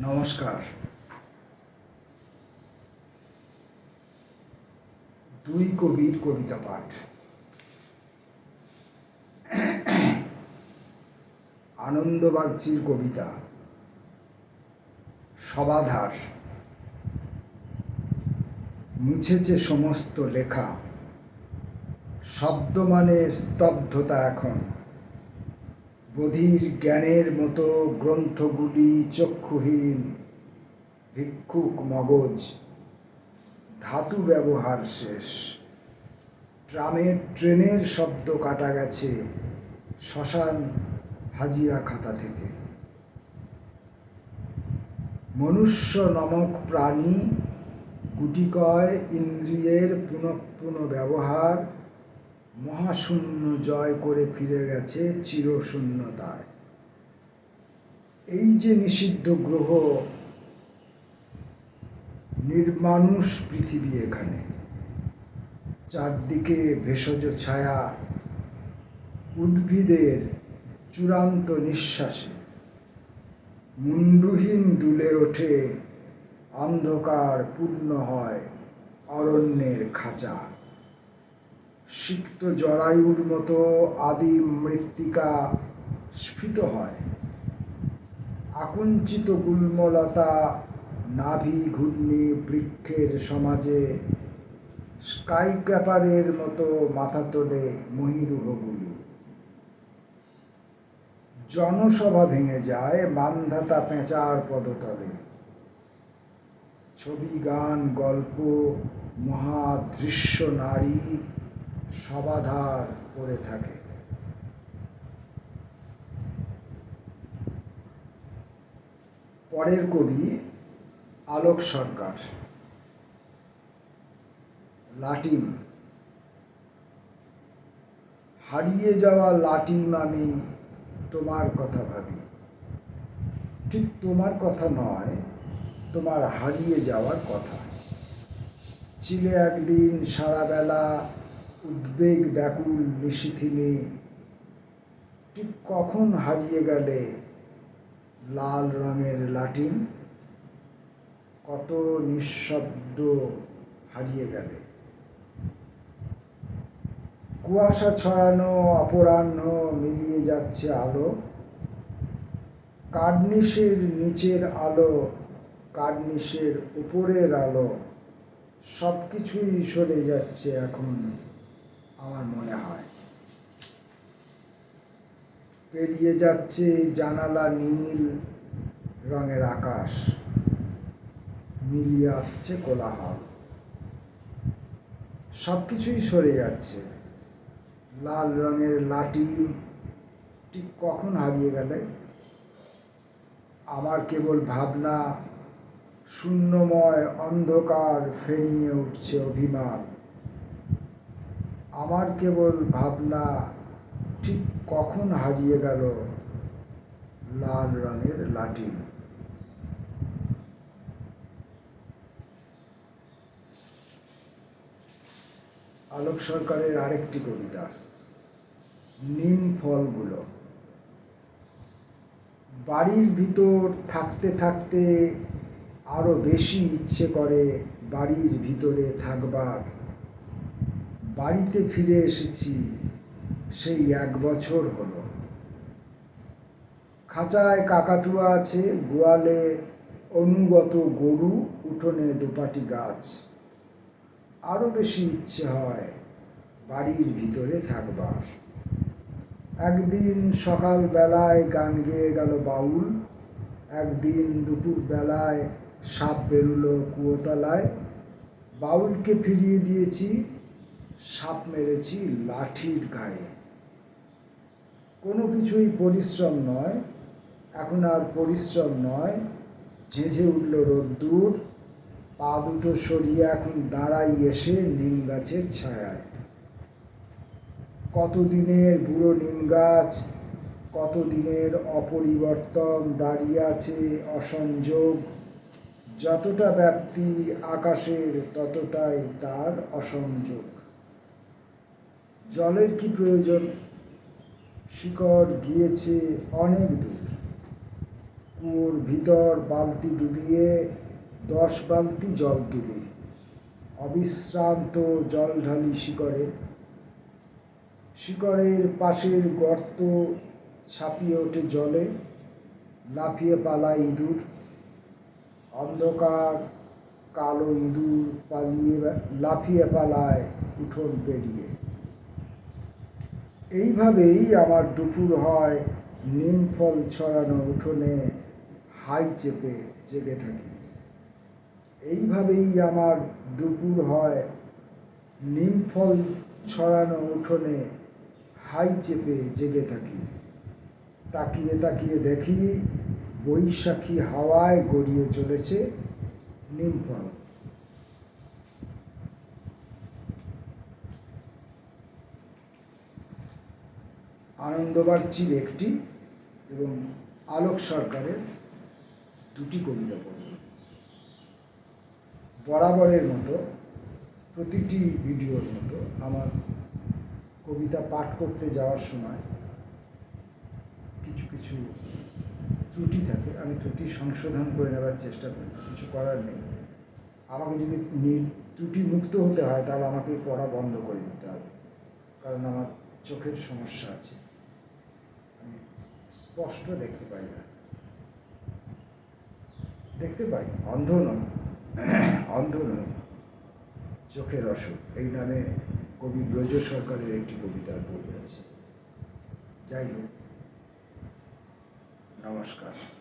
নমস্কার। দুই কবির কবিতা পাঠ। আনন্দ বাগচির কবিতা, সবাধার। মুছেছে সমস্ত লেখা, শব্দ মানে স্তব্ধতা এখন। বধির জ্ঞানের মতো গ্রন্থগুলি চক্ষুহীন, ভিক্ষুক মগজ, ধাতু ব্যবহার শেষ। ট্রামের ট্রেনের শব্দ কাটা গেছে শ্মশান হাজিরা খাতা থেকে। মনুষ্য নামক প্রাণী, গুটিকয় ইন্দ্রিয়ের পুনঃপুন ব্যবহার মহাশূন্য জয় করে ফিরে গেছে চিরশূন্যতায়। এই যে নিষিদ্ধ গ্রহ, নির্মানুষ পৃথিবী এখানে। চারদিকে ভেষজ ছায়া, উদ্ভিদের চূড়ান্ত নিঃশ্বাসে। মুন্ডুহীন দুলে ওঠে, অন্ধকার পূর্ণ হয় অরণ্যের খাঁচা। সিক্ত জরায়ুর মতো আদিম মৃত্তিকা স্ফীত হয়। আকুঞ্চিত গুল্মলতা নাভি ঘূর্ণি বৃক্ষের সমাজে স্কাই ক্যাপারের মতো মাথা তোলে মহিরুহগুলি। জনসভা ভেঙে যায়, মানধাতা পেঁচার পদতলে। ছবি, গান, গল্প, মহাদৃশ্য, নারী সবাধার করে থাকে। পরের কবি আলোক সরকার লাটিম হারিয়ে যাওয়া লাটিম আমি তোমার কথা ভাবি। ঠিক তোমার কথা নয়, তোমার হারিয়ে যাওয়ার কথা। ছিলে একদিন সারাবেলা উদ্বেগ ব্যাকুল নিশিথিনী ঠিক কখন হারিয়ে গেলে লাল রঙের লাটিম কত নিঃশব্দ হারিয়ে গেলে। কুয়াশা ছড়ানো, অপরাহ্ন মিলিয়ে যাচ্ছে আলো। কার্নিশের নিচের আলো, কার্নিশের উপরের আলো সব কিছুই সরে যাচ্ছে এখন। আমার মনে হয়। পেরিয়ে যাচ্ছে জানালা নীল রঙের আকাশ। মিলিয়ে আসছে কোলাহল। সব কিছুই সরে যাচ্ছে। লাল রঙের লাঠি ঠিক কখন হারিয়ে গেলে? আমার কেবল ভাবনা, শূন্যময় অন্ধকার ফেনিয়ে উঠছে অভিমান। আমার কেবল ভাবনা ঠিক কখন হারিয়ে গেল লাল রঙের লাঠি। আলোক সরকারের আরেকটি কবিতা, নিম ফলগুলো। বাড়ির ভিতর থাকতে থাকতে আরও বেশি ইচ্ছে করে বাড়ির ভিতরে থাকবার। বাড়িতে ফিরে এসেছি, সেই এক বছর হলো। খাঁচায় কাকাতুয়া আছে, গোয়ালে অনুগত গরু, উঠোনে দুপাটি গাছ। আরও বেশি ইচ্ছে হয় বাড়ির ভিতরে থাকবার। একদিন সকাল বেলায় গান গেয়ে গেল বাউল, একদিন দুপুর বেলায় সাপ বেরুলো কুয়োতলায়। বাউলকে ফিরিয়ে দিয়েছি সাপ মেরেছি লাঠির গায়ে। কোনো কিছুই পরিশ্রম নয়, এখন আর পরিশ্রম নয়। ঝেঁঝে উঠল রোদ্দুর, পা দুটো সরিয়ে এখন দাঁড়াই এসে নিম গাছের ছায়ায়। কতদিনের বুড়ো নিম গাছ, কতদিনের অপরিবর্তন দাঁড়িয়ে আছে অসংযোগ। যতটা ব্যাপ্তি আকাশের, ততটাই তার অসংযোগ। জলের কি প্রয়োজন? শিকড় গিয়েছে অনেক দূর। কুয়োর ভিতর বালতি ডুবিয়ে দশ বালতি জল তুলি। অবিশ্রান্ত জল ঢালি শিকড়ে। শিকড়ের পাশের গর্ত ছাপিয়ে ওঠে জলে। লাফিয়ে পালায় ইঁদুর। অন্ধকার কালো ইঁদুর পালিয়ে লাফিয়ে পালায় উঠোন পেরিয়ে। এইভাবেই আমার দুপুর হয়, নিম ফল ছড়ানো উঠোনে হাই চেপে জেগে থাকি। এইভাবেই আমার দুপুর হয়, নিম ফল ছড়ানো উঠোনে হাই চেপে জেগে থাকি। তাকিয়ে তাকিয়ে দেখি বৈশাখী হাওয়ায় গড়িয়ে চলেছে নিম আনন্দবাগচির একটি এবং আলোক সরকারের দুটি কবিতা পড়ব বরাবরের মতো, প্রতিটি ভিডিওর মতো আমার কবিতা পাঠ করতে যাওয়ার সময় কিছু কিছু ত্রুটি থাকে, আমি ত্রুটি সংশোধন করে নেওয়ার চেষ্টা করি, কিছু করার নেই। আমাকে যদি ত্রুটি মুক্ত হতে হয়, তাহলে আমাকে পড়া বন্ধ করে দিতে হবে, কারণ আমার চোখের সমস্যা আছে। স্পষ্ট দেখতে পাই না। দেখতে পাই, অন্ধ নয় অন্ধ নয়, চোখের অসুখ। এই নামে কবি ব্রজ সরকারের একটি কবিতার বই আছে। যাই হোক, নমস্কার।